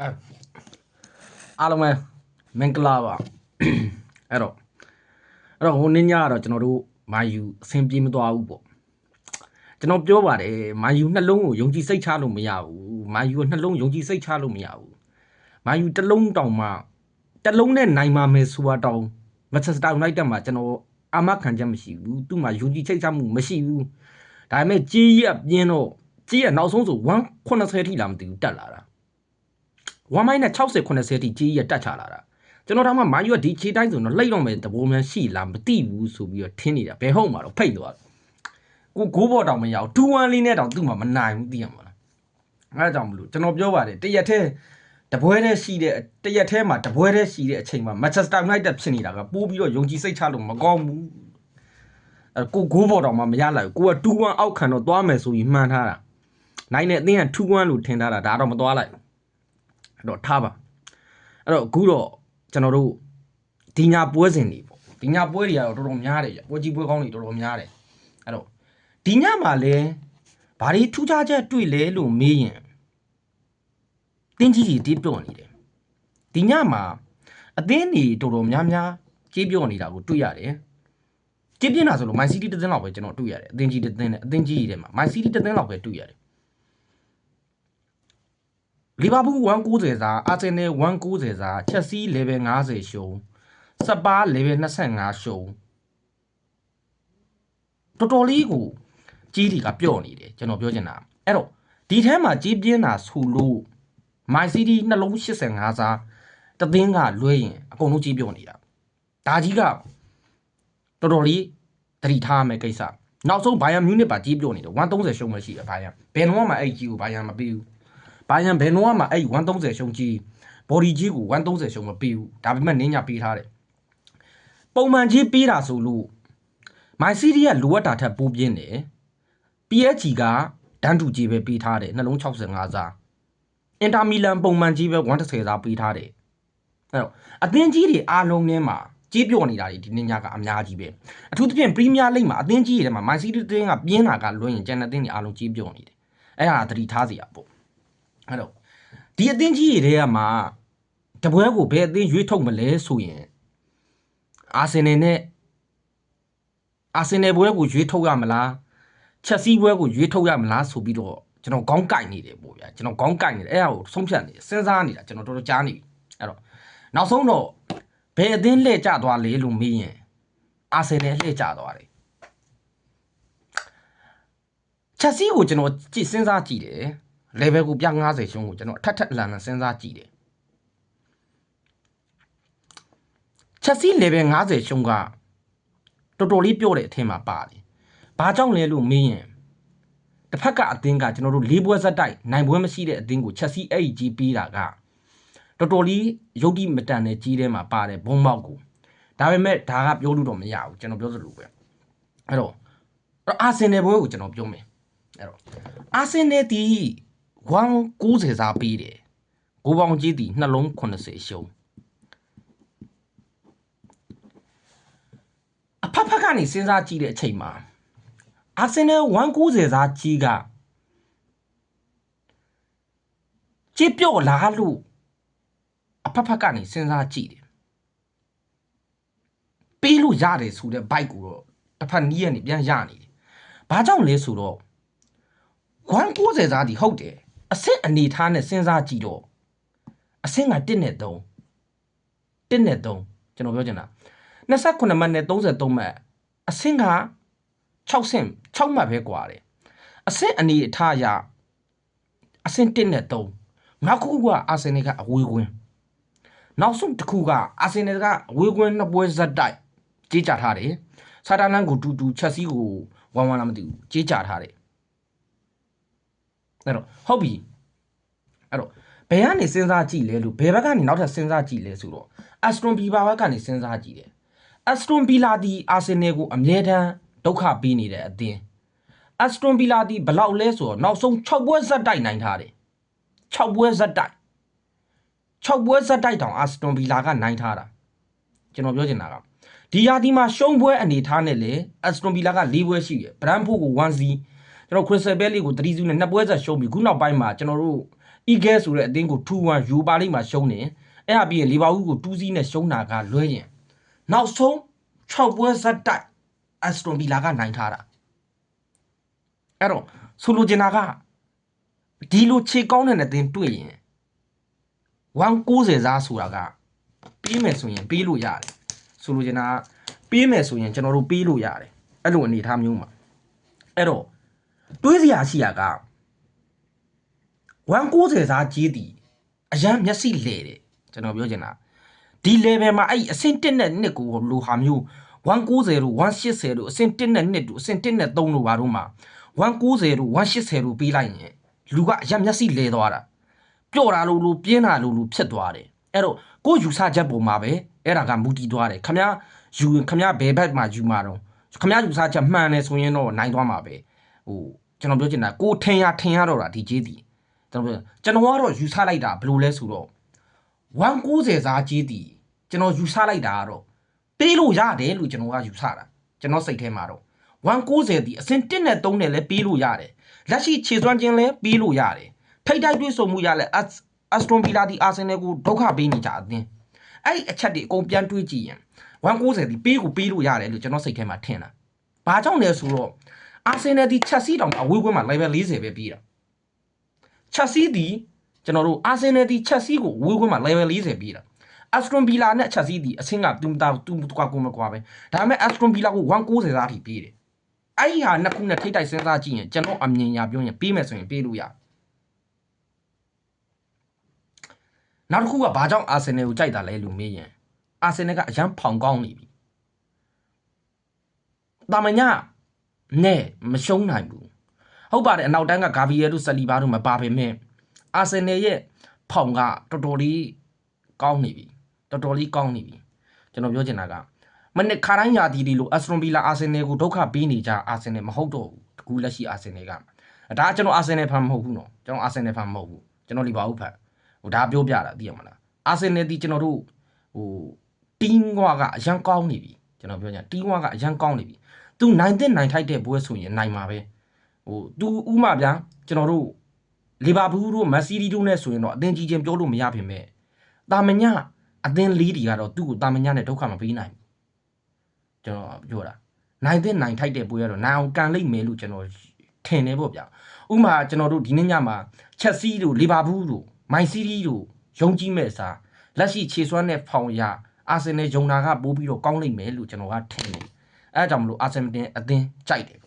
အဲအားလုံးပဲမင်္ဂလာပါအဲ့တော့အဲ့တော့ဟိုနေ့ညကတော့ကျွန်တော်တို့မာယူအဆင်ပြေမသွားဘူးပေါ့ကျွန်တော်ပြောပါတယ်မာယူနှလုံးကိုယုံကြည်စိတ်ချလို့မရဘူးမာယူကနှလုံးယုံကြည်စိတ်ချလို့မရဘူးမာယူတစ်လုံးတောင်မှတစ်လုံးနဲ့နိုင်မှာမယ်ဆိုတာတောင်မက်ချက်စတာယူနိုက်တက်မှာကျွန်တော်အာမခံချက်မရှိဘူးသူ့မှာယုံကြည်စိတ်ချမှုမရှိဘူးဒါပေမဲ့ကြီးရပြင်းတော့ကြီးရနောက်ဆုံးဆို180ထိလာမသိဘူးတက်လာတာ 1မိုင်းနဲ့60 80တိကြီးရတက်ချလာတာကျွန်တော်တို့မှမာယူကဒီခြေတိုင်းဆိုတော့လှိတ်တော့မယ်တဘောများရှိလားမသိဘူးဆိုပြီးတော့ထင်းနေတာဘယ်ဟုတ်မှာတော့ဖိတ်သွားတယ်ကိုဂိုးဘော်တောင်မရဘူး2-1လေးနဲ့တောင်သူ့မှာမနိုင်ဘူးသိရမှာလားအဲဒါကြောင့်မလို့ကျွန်တော်ပြောပါတယ်တရက်ထဲတပွဲတည်းရှိတဲ့တရက်ထဲမှာတပွဲတည်းရှိတဲ့အချိန်မှာ Manchester United ဖြစ်နေတာကပိုးပြီးတော့ယုံကြည်စိတ်ချလို့မကောင်းဘူးအဲကိုဂိုးဘော်တောင်မှမရလိုက်ဘူးကိုက2-1အောက်ခံတော့သွားမယ်ဆိုပြီးမှန်းထားတာနိုင်တဲ့အသင်းက2-1လို့ထင်ထားတာဒါတော့မသွားလိုက်ဘူး အဲ့တော့ထားပါအဲ့တော့အခုတော့ကျွန်တော်တို့ဒီညာပွဲစဉ်တွေပေါ့ဒီညာပွဲတွေကတော့တော်တော်များတယ်ကြပွဲကြီးပွဲကောင်းတွေတော်တော်များတယ်အဲ့တော့ဒီညမှာလဲဘာတွေထူးခြားချက်တွေ့လဲလို့မေးရင်တင်းကြီးကြီးတီးပြော့နေတယ်ဒီညမှာအသင်းတွေတော်တော်များများကြေးပြော့နေတာကိုတွေ့ရတယ်ကြေးပြင်းတာဆိုလို့ My City တစ်သင်းလောက်ပဲကျွန်တော်တွေ့ရတယ်အသင်းကြီးတစ်သင်းနဲ့အသင်းကြီးတွေထဲမှာ My City တစ်သင်းလောက်ပဲတွေ့ရတယ် လီဗာပူး190စာအာဆင်နယ်190စာချက်စီး level 50ရှုံးစပါ level 25ရှုံးတော်တော်လေးကိုကြီးတီကပျော့နေတယ်ကျွန်တော်ပြောချင်တာအဲ့တော့ဒီထဲမှာကြီးပြင်းတာဆိုလို့ My City နှလုံး85စာတသင်းကလွှဲရင်အကုန်လုံးကြီးပျော့နေတာဒါကြီးကတော်တော်လေးတတိထားမယ်ကိစ္စနောက်ဆုံးဘိုင်ယန်မြူနစ်ပါကြီးပျော့နေတယ်130ရှုံးမှရှိတယ်ဘိုင်ယန်ဘယ်တော့မှအဲ့ကြီးကိုဘိုင်ယန်မပြီးဘူး ဘာယံဘယ်နှောမှအဲ့130ရှုံးကြီး body ကြီးကို130ရှုံးမပေးဘူးဒါပေမဲ့နင်းညာပေးထားတယ်ပုံမှန်ကြီးပေးတာဆိုလို့ my city ကလိုအပ်တာထက်ပိုပြင်းတယ် PSG ကဒန်တူကြီးပဲပေးထားတယ်နှလုံး65စားအင်တာမီလန်ပုံမှန်ကြီးပဲ130စားပေးထားတယ်အဲ့တော့အသင်းကြီးတွေအားလုံးထဲမှာကြီးပြော့နေတာတွေဒီနေ့ညကအများကြီးပဲအထူးသဖြင့်ပရီးမီးယားလိဂ်မှာအသင်းကြီးတွေထဲမှာ my city တင်းကပြင်းတာကလွှဲရင်ကျန်တဲ့သင်းတွေအားလုံးကြီးပြော့နေတယ်အဲ့ဒါသတိထားစရာပေါ့ အဲ့တော့ဒီအသင်းကြီးတွေကမှတပွဲကိုဘယ်အသင်းရွေးထုတ်မလဲဆိုရင်အာဆင်နယ်နဲ့အာဆင်နယ်ပွဲကိုရွေးထုတ်ရမလားချက်စီပွဲကိုရွေးထုတ်ရမလားဆိုပြီးတော့ကျွန်တော်ခေါင်းကိုက်နေတယ်ပေါ့ဗျာကျွန်တော်ခေါင်းကိုက်နေတယ်အဲ့ဒါကိုဆုံးဖြတ်နေတယ်စဉ်းစားနေတာကျွန်တော်တော်တော်ကြားနေပြီအဲ့တော့နောက်ဆုံးတော့ဘယ်အသင်းလှည့်ကျသွားလဲလို့မေးရင်အာဆင်နယ်လှည့်ကျသွားတယ်ချက်စီကိုကျွန်တော်ကြည့်စဉ်းစားကြည့်တယ် level ကိုပြ90ရှုံးကိုကျွန်တော်အထက်ထက်အလန်လန်စဉ်းစားကြည့်တယ်ချက်စီ level 90ရှုံးကတော်တော်လေးပြောတဲ့အထင်မှာပါတယ်ဘာကြောင့်လဲလို့မေးရင်တစ်ဖက်ကအသင်းကကျွန်တော်တို့လေးပွဲဇက်တိုက်နိုင်ပွဲမရှိတဲ့အသင်းကိုချက်စီအဲ့ကြီးပေးတာကတော်တော်လေးယုတ်တိမတန်တဲ့ကြီးထဲမှာပါတယ်ဘုံမောက်ကိုဒါပေမဲ့ဒါကပြောလို့တော့မရဘူးကျွန်တော်ပြောသလိုပဲအဲ့တော့အဲ့တော့အာဆင်နယ်ပွဲကိုကျွန်တော်ပြောမယ်အဲ့တော့အာဆင်နယ်ဒီ 190စားပေးတယ်ကိုပေါင်ကြီးတီနှလုံး80ရှုံးအဖက်ဖက်ကနေစဉ်းစားကြည့်တဲ့အချိန်မှာအာဆင်နယ်190စားကြီးကကြည့်ပြော့လားလို့အဖက်ဖက်ကနေစဉ်းစားကြည့်တယ်ပေးလို့ရတယ်ဆိုတဲ့ bike ကိုတော့တစ်ဖက်နီးရနေပြန်ရနေတယ်ဘာကြောင့်လဲဆိုတော့190စားဒီဟုတ်တယ် အဆင့်အနေထားနဲ့စဉ်းစားကြည့်တော့အဆင့်က1နဲ့3 1နဲ့3ကျွန်တော်ပြောချင်တာ29မှတ်နဲ့33မှတ်အဆင့်က6ဆင့်6မှတ်ပဲกว่าတယ်အဆင့်အနေအထားအရအဆင့်1နဲ့3နောက်ခုကအာဆင်နယ်ကအဝေးကွင်းနောက်ဆုံးတစ်ခုကအာဆင်နယ်ကအဝေးကွင်းနှစ်ပွဲဇက်တိုက်ကြေးကြထားတယ်ဆာတာလန်ကိုတူတူချက်စီကိုဝမ်ဝမ်လာမသိဘူးကြေးကြထားတယ် အဲ့တော့ဟုတ်ပြီအဲ့တော့ဘယ်ကနေစဉ်းစားကြည့်လဲလို့ဘယ်ဘက်ကနေနောက်ထပ်စဉ်းစားကြည့်လဲဆိုတော့အက်စတွန်ဘီဘာဘက်ကနေစဉ်းစားကြည့်တယ်အက်စတွန်ဘီလာဒီအာဆင်နယ်ကိုအမြဲတမ်းဒုက္ခပေးနေတဲ့အသင်းအက်စတွန်ဘီလာဒီဘယ်လောက်လဲဆိုတော့နောက်ဆုံး6ပွဲဇက်တိုက်နိုင်ထားတယ်6ပွဲဇက်တိုက်6ပွဲဇက်တိုက်တောင်အက်စတွန်ဘီလာကနိုင်ထားတာကျွန်တော်ပြောချင်တာကဒီယာဒီမှာရှုံးပွဲအနေထားနဲ့လေအက်စတွန်ဘီလာက၄ပွဲရှိတယ်ဘရန်ဖို့ကို1-0 ကျွန်တော်ခရစ်စတယ်ဘဲလီကို3-0နဲ့နှစ်ပွဲဆက်ရှုံးပြီးခုနောက်ပိုင်းမှာကျွန်တော်တို့ Eagle ဆိုတဲ့အသင်းကို2-1ယူပါလိမ့်မှာရှုံးနေအဲ့ဟာပြီးရင်လီဗာပူးကို2-0နဲ့ရှုံးတာကလွဲရင်နောက်ဆုံး6ပွဲဇက်တိုက်အက်စတွန်ဗီလာကနိုင်ထားတာအဲ့တော့ဆိုလိုချင်တာကဒီလိုခြေကောင်းတဲ့အသင်းတွေ့ရင်190စားဆိုတာကပေးမယ်ဆိုရင်ပေးလို့ရတယ်ဆိုလိုချင်တာကပေးမယ်ဆိုရင်ကျွန်တော်တို့ပေးလို့ရတယ်အဲ့လိုအနေအထားမျိုးမှာအဲ့တော့ တွေးစရာရှိတာက190စားကြီးသည်အရန်မျက်စိလဲတယ်ကျွန်တော်ပြောချင်တာဒီ level မှာအဲ့အဆင့်1နဲ့2ကိုလိုဟာမျိုး190တို့180တို့အဆင့်1နဲ့2တို့အဆင့်1နဲ့3တို့ဘာတို့မှာ190တို့180တို့ပေးလိုက်ရင်လူကအရန်မျက်စိလဲသွားတာပျော့တာလို့လို့ပြင်းတာလို့လို့ဖြစ်သွားတယ်အဲ့တော့ကိုယူဆချက်ပုံမှာပဲအဲ့ဒါကမူတည်သွားတယ်ခမရယူခမရဘယ်ဘက်မှာယူမှာတော့ခမရယူဆချက်မှန်တယ်ဆိုရင်တော့နိုင်သွားမှာပဲ ဟိုကျွန်တော်ပြောချင်တာကိုယ်ထင်ရထင်ရတော့တာဒီကြေးတီကျွန်တော်ပြောကျွန်တော်ကတော့ယူဆလိုက်တာဘယ်လိုလဲဆိုတော့190စားကြေးတီကျွန်တော်ယူဆလိုက်တာကတော့ပေးလို့ရတယ်လို့ကျွန်တော်ကယူဆတာကျွန်တော်စိတ်ထဲမှာတော့190ဒီအစင်1နဲ့3နဲ့လည်းပေးလို့ရတယ်လက်ရှိခြေစွမ်းခြင်းလည်းပေးလို့ရတယ်ထိတ်တိုက်တွေ့ဆုံမှုရလဲအက်စတွန်ဗီလာဒီအာဆင်နယ်ကိုဒုက္ခပေးနေကြအသင်းအဲ့ဒီအချက်တွေအကုန်ပြန်တွေးကြည့်ရင်190ဒီပေးကိုပေးလို့ရတယ်လို့ကျွန်တော်စိတ်ထဲမှာထင်တာဘာကြောင့်လဲဆိုတော့ အာဆင်နယ်ဒီချက်စီတောင်အဝေးကွင်းမှာ level 40ပဲပြီးတာချက်စီဒီကျွန်တော်တို့အာဆင်နယ်ဒီချက်စီကိုအဝေးကွင်းမှာ level 40ပြီးတာအက်စတွန်ဗီလာနဲ့ချက်စီဒီအဆင့်ကတူမတာတူမကွာကိုမကွာပဲဒါပေမဲ့အက်စတွန်ဗီလာကို190သားထိပေးတယ်အဲ့ဒီဟာနှစ်ခုနဲ့ထိတ်တိုက်စဉ်းစားကြည့်ရင်ကျွန်တော်အမြင်ရပြောရင်ပေးမယ်ဆိုရင်ပေးလို့ရတယ်နောက်တစ်ခုကဘာကြောင့်အာဆင်နယ်ကိုကြိုက်တာလဲလို့မေးရင်အာဆင်နယ်ကအရန်ဖောင်ကောင်းနေပြီတာမညာ နဲ့မရှုံးနိုင်ဘူးဟုတ်ပါတယ်အနောက်တန်းကဂါဗီယယ်တို့ဆလီဘာတို့မပါပေမဲ့အာဆင်နယ်ရဲ့ဖောင်ကတော်တော်လေးကောင်းနေပြီတော်တော်လေးကောင်းနေပြီကျွန်တော်ပြောချင်တာကမနစ်ခါတိုင်းယာတီဒီလိုအက်စတွန်ဗီလာအာဆင်နယ်ကိုဒုက္ခပေးနေကြအာဆင်နယ်မဟုတ်တော့ဘူးတကူလက်ရှိအာဆင်နယ်ကဒါကကျွန်တော်အာဆင်နယ်ဖန်မဟုတ်ဘူးနော်ကျွန်တော်အာဆင်နယ်ဖန်မဟုတ်ဘူးကျွန်တော်လီဗာပူးဖန်ဟိုဒါပြောပြတာသိရမလားအာဆင်နယ်ဒီကျွန်တော်တို့ဟိုတင်းကွာကအရန်ကောင်းနေပြီကျွန်တော်ပြောချင်တင်းကွာကအရန်ကောင်းနေပြီ သူနိုင်တဲ့နိုင်ထိုက်တဲ့ပွဲဆိုရင်နိုင်မှာပဲဟိုသူဥမာဗျာကျွန်တော်တို့လီဗာပူးတို့မက်ဆီဒီတို့နဲ့ဆိုရင်တော့အသင်ကြီးချင်းပြောလို့မရပြင်မဲ့တာမညအသင်လေးတွေကတော့သူ့ကိုတာမညနဲ့ဒုက္ခမပေးနိုင်ဘူးကျွန်တော်ပြောတာနိုင်တဲ့နိုင်ထိုက်တဲ့ပွဲကတော့နိုင်အောင်ကန်လိမ့်မယ်လို့ကျွန်တော်ထင်နေပေါ့ဗျာဥမာကျွန်တော်တို့ဒီနေ့ညမှာချက်စီးတို့လီဗာပူးတို့မိုင်စီးရီးတို့ယုံကြည်မဲ့အစားလက်ရှိခြေစွမ်းနဲ့ဖောင်ရအာဆင်နယ်ယုံနာကပိုးပြီးတော့ကောင်းလိမ့်မယ်လို့ကျွန်တော်ကထင်တယ် အဲဒါကြောင့်မလို့အာဆင်နယ်အသင်းကြိုက်တယ်